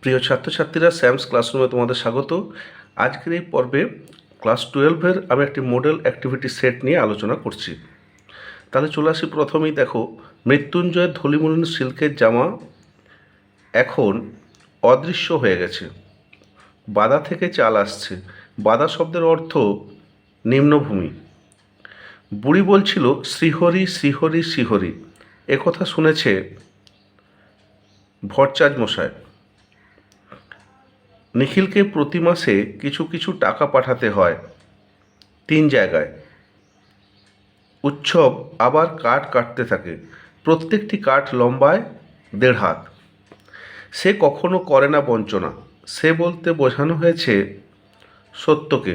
প্রিয় ছাত্রছাত্রীরা স্যামস ক্লাসরুমে তোমাদের স্বাগত। আজকের এই পর্বে ক্লাস টুয়েলভের আমি একটি মডেল অ্যাক্টিভিটি সেট নিয়ে আলোচনা করছি। তাহলে চলে আসি প্রথমেই, দেখো, মৃত্যুঞ্জয়ের ধলিমলিন সিল্কের জামা এখন অদৃশ্য হয়ে গেছে। বাদা থেকে চাল আসছে। বাদা শব্দের অর্থ নিম্নভূমি। বুড়ি বলছিল, শ্রীহরি শ্রীহরি শ্রীহরি। একথা শুনেছে ভট্টাচ মশাই। নিখিলকে প্রতি মাসে কিছু কিছু টাকা পাঠাতে হয়। তিন জায়গায়। উৎসব আবার কাঠ কাটতে থাকে। প্রত্যেকটি কাঠ লম্বায় দেড় হাত। সে কখনো করে না বঞ্চনা। সে বলতে বোঝানো হয়েছে সত্যকে।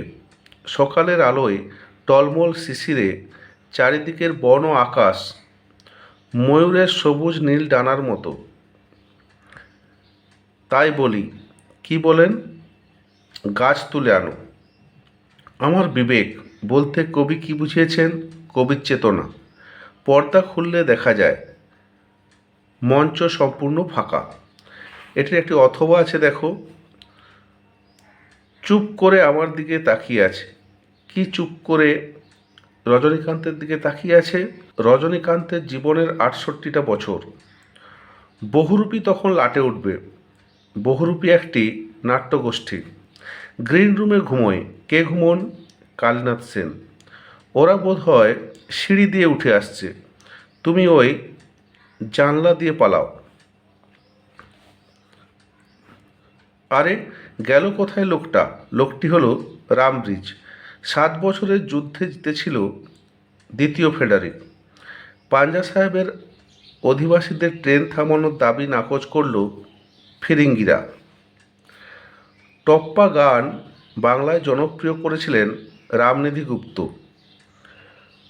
সকালের আলোয় টলমল শিশিরে, চারিদিকের বন আকাশ, ময়ূরের সবুজ নীল ডানার মতো। তাই বলি কি বলেন? গাছ তুলে আনো। আমার বিবেক, বলতে কবি কি বুঝিয়েছেন? কবির চেতনা। পর্দা খুললে দেখা যায়, মঞ্চ সম্পূর্ণ ফাঁকা। এটির একটি অথবা আছে, দেখো। চুপ করে আমার দিকে তাকিয়ে আছে। কি চুপ করে রজনীকান্তের দিকে তাকিয়ে আছে? রজনীকান্তের জীবনের আটষট্টিটা বছর। বহুরূপী তখন লাটে উঠবে। বহুরূপী একটি নাট্যগোষ্ঠী। গ্রিন রুমে ঘুমোয়। কে ঘুমন? কালীনাথ সেন। ওরা বোধ হয় সিঁড়ি দিয়ে উঠে আসছে। তুমি ওই জানলা দিয়ে পালাও। আরে, গেল কোথায় লোকটা? লোকটি হলো রামব্রিজ। সাত বছরের যুদ্ধে জিতেছিল দ্বিতীয় ফেডারেল পাঞ্জা সাহেবের অধিবাসীদের ট্রেন থামানোর দাবি নাকচ করল ফিরিঙ্গিরা। টপ্পা গান বাংলায় জনপ্রিয় করেছিলেন রামনিধি গুপ্ত।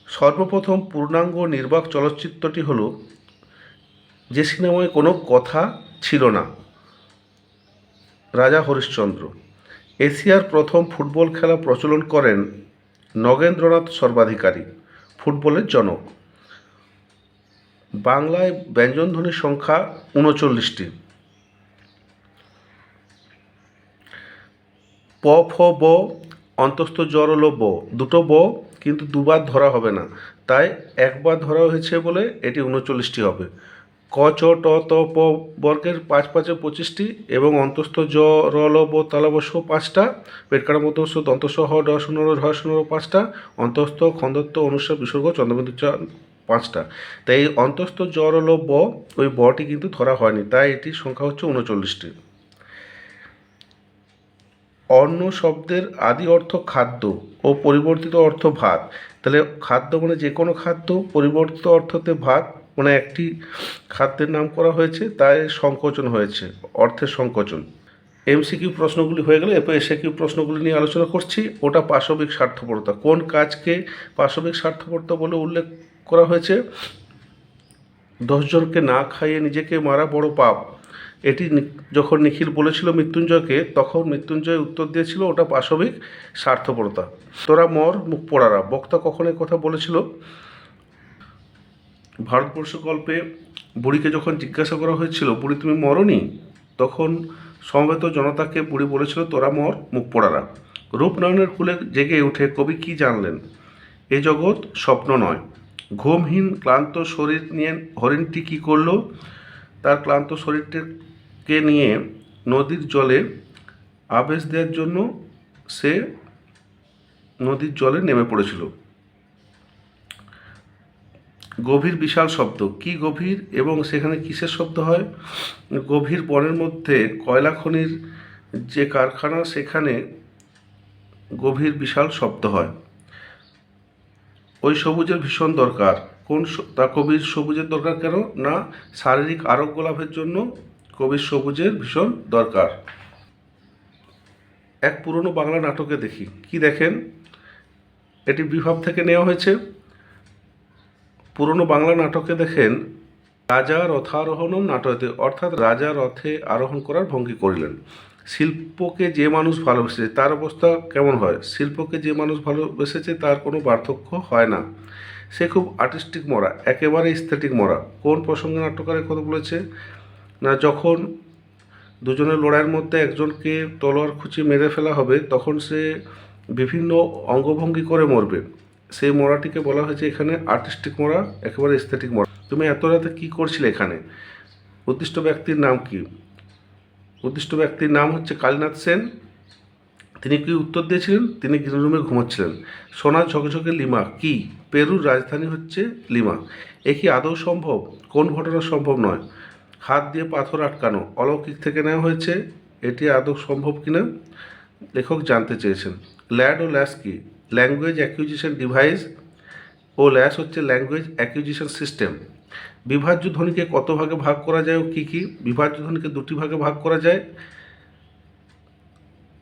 সর্বপ্রথম পূর্ণাঙ্গ নির্বাক চলচ্চিত্রটি হল, যে সিনেমায় কোনো কথা ছিল না, রাজা হরিশ্চন্দ্র। এশিয়ার প্রথম ফুটবল খেলা প্রচলন করেন নগেন্দ্রনাথ সর্বাধিকারী, ফুটবলের জনক। বাংলায় ব্যঞ্জনধ্বনির সংখ্যা উনচল্লিশটি। প, ফ, ব, অন্তস্থ জ্বর ব। দুটো ব কিন্তু দুবার ধরা হবে না। তাই একবার ধরা হয়েছে বলে এটি উনচল্লিশটি হবে। ক, চ, ট, ত, প বর্গের পাঁচ পাঁচে পঁচিশটি এবং অন্তস্থ, জ, র, ল, ব তালাবস্য পাঁচটা, পেটকার মধ্যস্থ দন্তস্ব হ ড, শূন্য ঢ, শূন্য পাঁচটা, অন্তস্থ খন্দত্ব অনুস্বার বিসর্গ, চন্দ্রবিন্দু, চ, পাঁচটা। তাই এই অন্তস্থ, জ, র, ল, ব, ওই বটি কিন্তু ধরা হয়নি। তাই এটির সংখ্যা হচ্ছে উনচল্লিশটি। অন্ন শব্দের আদি অর্থ খাদ্য ও পরিবর্তিত অর্থ ভাত। তাহলে খাদ্য মানে যে কোনো খাদ্য, পরিবর্তিত অর্থতে ভাত মানে একটি খাদ্যের নাম করা হয়েছে, তাই সংকোচন হয়েছে, অর্থের সংকোচন। এমসিকিউ প্রশ্নগুলি হয়ে গেলে এরপর এসএকিউ প্রশ্নগুলি নিয়ে আলোচনা করছি। ওটা পাশবিক স্বার্থপরতা। কোন কাজকে পাশবিক স্বার্থপরতা বলে উল্লেখ করা হয়েছে? দশজনকে না খাইয়ে নিজেকে মারা বড় পাপ। এটি যখন নিখিল বলেছিল মৃত্যুঞ্জয়কে, তখন মৃত্যুঞ্জয় উত্তর দিয়েছিল, ওটা পাশবিক স্বার্থপরতা। তোরা মর, মুখ পোড়ারা। বক্তা কখন কথা বলেছিল? ভারতবর্ষ গল্পে বুড়িকে যখন জিজ্ঞাসা করা হয়েছিল, বুড়ি, তুমি মরনি? তখন সমবেত জনতাকে বুড়ি বলেছিল, তোরা মর, মুখ পোড়ারা। রূপনারায়ণের কুলে জেগে উঠে কবি কি জানলেন? এ জগৎ স্বপ্ন নয়। ঘুমহীন ক্লান্ত শরীর নিয়ে হরিণটি কী করল? তার ক্লান্ত শরীরটিকে নিয়ে নদীর জলে আবেশ দেওয়ার জন্য সে নদীর জলে নেমে পড়েছিল। গভীর বিশাল শব্দ। কি গভীর এবং সেখানে কিসের শব্দ হয়? গভীর বনের মধ্যে কয়লা খনির যে কারখানা, সেখানে গভীর বিশাল শব্দ হয়। ওই সবুজের ভীষণ দরকার। কোন তা কবির সবুজের দরকার কেন? না, শারীরিক আরোগ্য লাভের জন্য কবির সবুজের ভীষণ দরকার। এক পুরনো বাংলা নাটকে দেখি। কি দেখেন? এটি বিভাব থেকে নেওয়া হয়েছে। পুরনো বাংলা নাটকে দেখেন, রাজা রথারোহণম নাটকে, অর্থাৎ রাজা রথে আরোহণ করার ভঙ্গি করিলেন। শিল্পকে যে মানুষ ভালোবেসেছে, তার অবস্থা কেমন হয়? শিল্পকে যে মানুষ ভালোবেসেছে, তার কোনো পার্থক্য হয় না। সে খুব আর্টিস্টিক মরা, একেবারে স্থেটিক মরা। কোন প্রসঙ্গে নাট্যকারের কথা বলেছে? না যখন দুজনের লড়াইয়ের মধ্যে একজনকে তলোয়ার খুঁচি মেরে ফেলা হবে, তখন সে বিভিন্ন অঙ্গভঙ্গি করে মরবে। সেই মরাটিকে বলা হয়েছে এখানে আর্টিস্টিক মরা, একেবারে এস্থেটিক মরা। তুমি এত রাতে কী করছিলে এখানে? উদ্দিষ্ট ব্যক্তির নাম কি? উদ্দিষ্ট ব্যক্তির নাম হচ্ছে কালীনাথ সেন। তিনি কি উত্তর দিয়েছিলেন? তিনি রুমে ঘুমাচ্ছিলেন। সোনা ঝকঝকে লিমা, কি? পেরুর রাজধানী হচ্ছে লিমা। এ কি আদৌ সম্ভব? কোন ঘটনা সম্ভব নয়? হাত দিয়ে পাথর আটকানো অলৌকিক থেকে নেওয়া হয়েছে। এটি আদৌ সম্ভব কিনা? লেখক জানতে চেয়েছেন। ল্যাড ও ল্যাস কি? ল্যাঙ্গুয়েজ অ্যাকুইজিশন ডিভাইস ও ল্যাস হচ্ছে ল্যাঙ্গুয়েজ অ্যাকুইজিশন সিস্টেম। বিভাজ্য ধ্বনিকে কত ভাগে ভাগ করা যায় ও কী কী? বিভাজ্য ধ্বনিকে দুটি ভাগে ভাগ করা যায়।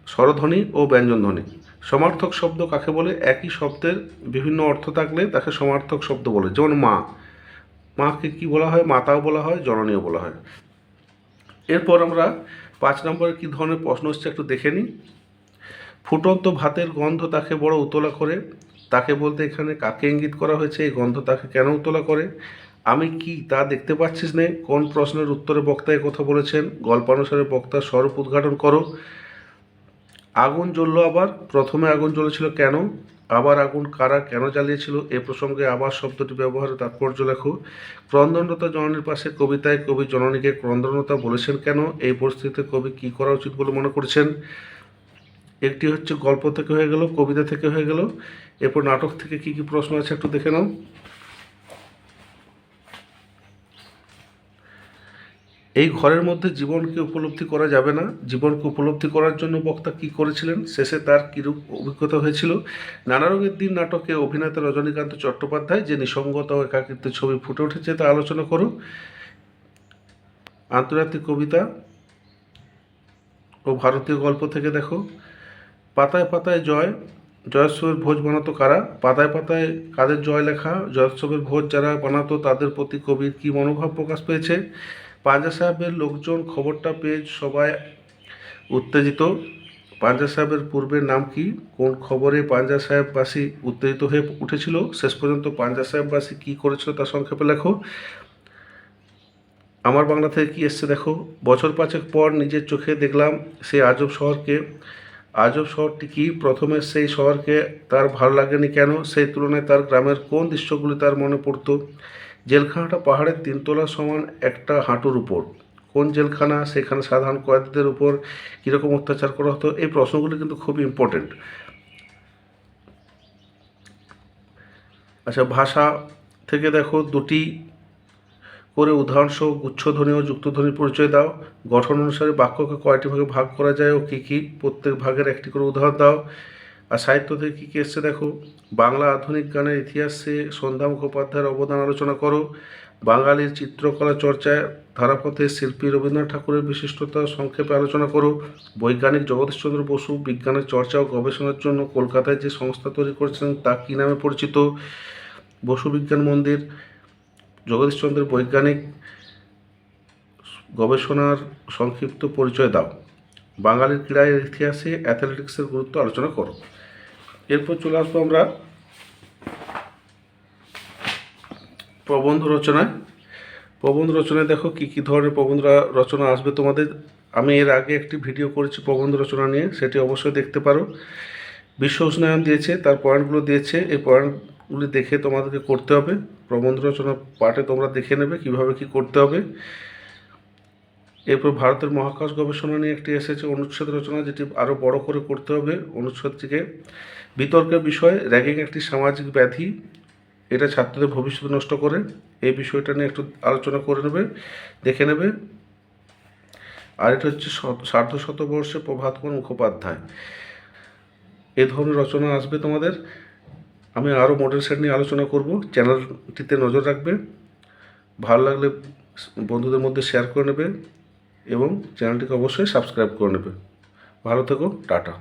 স্বরধ্বনি ও ব্যঞ্জনধ্বনি। সমার্থক শব্দ কাকে বলে? একই শব্দের বিভিন্ন অর্থ থাকলে তাকে সমার্থক শব্দ বলে। যেমন মা। মাকে কি বলা হয়, মাতাও বলা হয় জননীয় বলা হয়। এরপর আমরা পাঁচ নম্বরে কী ধরনের প্রশ্ন হচ্ছে একটু দেখে নিই। ফুটন্ত ভাতের গন্ধ তাকে বড় উতলা করে, তাকে বলতে এখানে কাকে ইঙ্গিত করা হয়েছে, এই গন্ধ তাকে কেন উতলা করে? আমি কি তা দেখতে পাচ্ছিস নে? কোন প্রশ্নের উত্তরে বক্তা কথা বলেছেন? গল্পানুসারে বক্তার স্বরূপ উদ্ঘাটন করো। আগুন জ্বললো আবার? প্রথমে আগুন জ্বলেছিল কেন? আবার আগুন কারা কেন জ্বালিয়েছিল এ প্রসঙ্গে আবার শব্দটি ব্যবহারে তাৎপর্য লেখো। ক্রন্দনতা জননীর পাশে কবিতায় কবি জননীকে ক্রন্দনতা বলেছেন কেন? এই পরিস্থিতিতে কবি কী করা উচিত বলে মনে করছেন? একটি হচ্ছে গল্প থেকে হয়ে গেল, কবিতা থেকে হয়ে গেল। এরপর নাটক থেকে কি কি প্রশ্ন আছে একটু দেখে নাও। এই ঘরের মধ্যে জীবনকে উপলব্ধি করা যাবে না। জীবনকে উপলব্ধি করার জন্য বক্তা কি করেছিলেন? শেষে তার কীরূপ অভিজ্ঞতা হয়েছিল? নানা রঙের দিন নাটকে অভিনেতা রজনীকান্ত চট্টোপাধ্যায় যে নিসঙ্গতা ও একাকিত্বের ছবি ফুটে উঠেছে তা আলোচনা করো আন্তর্জাতিক কবিতা ও ভারতীয় গল্প থেকে দেখো। পাতায় পাতায় জয় জয়োৎসবের ভোজ বানাতো কারা? পাতায় পাতায় কাদের জয় লেখা? জয়োৎসবের ভোজ যারা বানাতো তাদের প্রতি কবির কী মনোভাব প্রকাশ পেয়েছে? পাঞ্জা সাহেবের লোকজন খবরটা পেয়ে সবাই উত্তেজিত। পাঞ্জা সাহেবের পূর্বের নাম কি? কোন খবরে পাঞ্জা সাহেববাসী উত্তেজিত হয়ে উঠেছিল? শেষ পর্যন্ত পাঞ্জা সাহেববাসী কী করেছিল তা সংক্ষেপে লেখো। আমার বাংলা থেকে কি এসছে দেখো? বছর পাঁচেক পর নিজের চোখে দেখলাম সেই আজব শহরকে। আজব শহরটি কি? প্রথমে সেই শহরকে তার ভালো লাগেনি কেন? সেই তুলনায় তার গ্রামের কোন দৃশ্যগুলি তার মনে পড়তো? জেলখানাটা পাহাড়ের তিনতলা সমান একটা হাঁটুর উপর। কোন জেলখানা, সেখানে সাধারণ কয়েদিদের উপর কীরকম অত্যাচার করা হতো, এই প্রশ্নগুলি কিন্তু খুব ইম্পর্টেন্ট আচ্ছা ভাষা থেকে দেখো দুটি করে উদাহরণসহ গুচ্ছধ্বনি ও যুক্তধ্বনির পরিচয় দাও। গঠন অনুসারে বাক্যকে কয়টি ভাগে ভাগ করা যায় ও কী কী প্রত্যেক ভাগের একটি করে উদাহরণ দাও। আর সাহিত্য থেকে কী কী এসছে দেখো? বাংলা আধুনিক গানের ইতিহাসে সন্ধ্যা মুখোপাধ্যায়ের অবদান আলোচনা করো। বাঙালির চিত্রকলা চর্চায় ধারাপথে শিল্পী রবীন্দ্রনাথ ঠাকুরের বিশিষ্টতা সংক্ষেপে আলোচনা করো। বৈজ্ঞানিক জগদীশচন্দ্র বসু বিজ্ঞানের চর্চা ও গবেষণার জন্য কলকাতায় যে সংস্থা তৈরি করেছেন তা কী নামে পরিচিত? বসু বিজ্ঞান মন্দির, জগদীশচন্দ্রের বৈজ্ঞানিক গবেষণার সংক্ষিপ্ত পরিচয় দাও। বাঙালির ক্রীড়ার ইতিহাসে অ্যাথলেটিক্সের গুরুত্ব আলোচনা করো। এরপর চলে আসব আমরা প্রবন্ধ রচনায়। প্রবন্ধ রচনায় দেখো কী কী ধরনের প্রবন্ধ রচনা আসবে তোমাদের। আমি এর আগে একটি ভিডিও করেছি প্রবন্ধ রচনা নিয়ে, সেটি অবশ্যই দেখতে পারো। বিশ্ব উষ্ণায়ন দিয়েছে, তার পয়েন্টগুলো দিয়েছে, এই পয়েন্টগুলি দেখে তোমাদেরকে করতে হবে। প্রবন্ধ রচনা পাঠে তোমরা দেখে নেবে কীভাবে কি করতে হবে। এরপর ভারতের মহাকাশ গবেষণা নিয়ে একটি এসেছে অনুচ্ছেদ রচনা, যেটি আরও বড় করে করতে হবে। অনুচ্ছেদটিকে বিতর্কের বিষয়, র্যাগিং একটি সামাজিক ব্যাধি, এটা ছাত্রদের ভবিষ্যৎ নষ্ট করে। এই বিষয়টা নিয়ে একটু আলোচনা করে নেবে, দেখে নেবে। আর এটা হচ্ছে সার্ধ শতবর্ষে প্রভাত কুমার মুখোপাধ্যায়। এ ধরনের রচনা আসবে তোমাদের। আমি আরও মডেল সেট নিয়ে আলোচনা করব। চ্যানেলটিতে নজর রাখবে। ভালো লাগলে বন্ধুদের মধ্যে শেয়ার করে নেবে। এবং চ্যানেলটিকে অবশ্যই সাবস্ক্রাইব করে নেবে। ভালো থেকো টাটা।